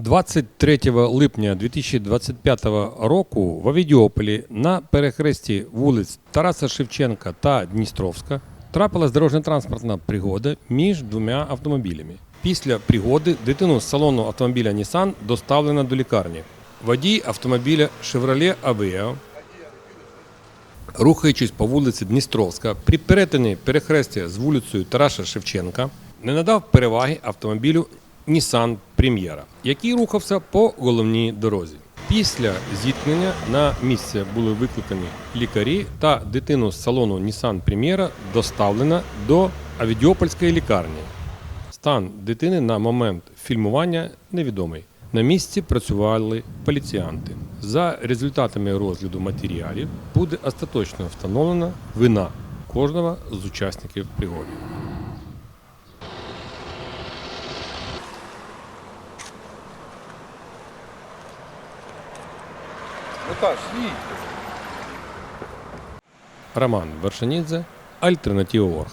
23 липня 2025 року в Авідіополі на перехресті вулиць Тараса Шевченка та Дністровська трапилась дорожньо-транспортна пригода між двома автомобілями. Після пригоди дитину з салону автомобіля Nissan доставлено до лікарні. Водій автомобіля Chevrolet Aveo рухаючись по вулиці Дністровська, при перетині перехрестя з вулицею Тараса Шевченка, не надав переваги автомобілю Nissan Прем'єра, який рухався по головній дорозі. Після зіткнення на місце були викликані лікарі та дитину з салону Nissan Прем'єра доставлено до Авідіопольської лікарні. Стан дитини на момент фільмування невідомий. На місці працювали поліціянти. За результатами розгляду матеріалів буде остаточно встановлена вина кожного з учасників пригоди. Наташ, свій. Роман Вершанідзе, Альтернатива Орг.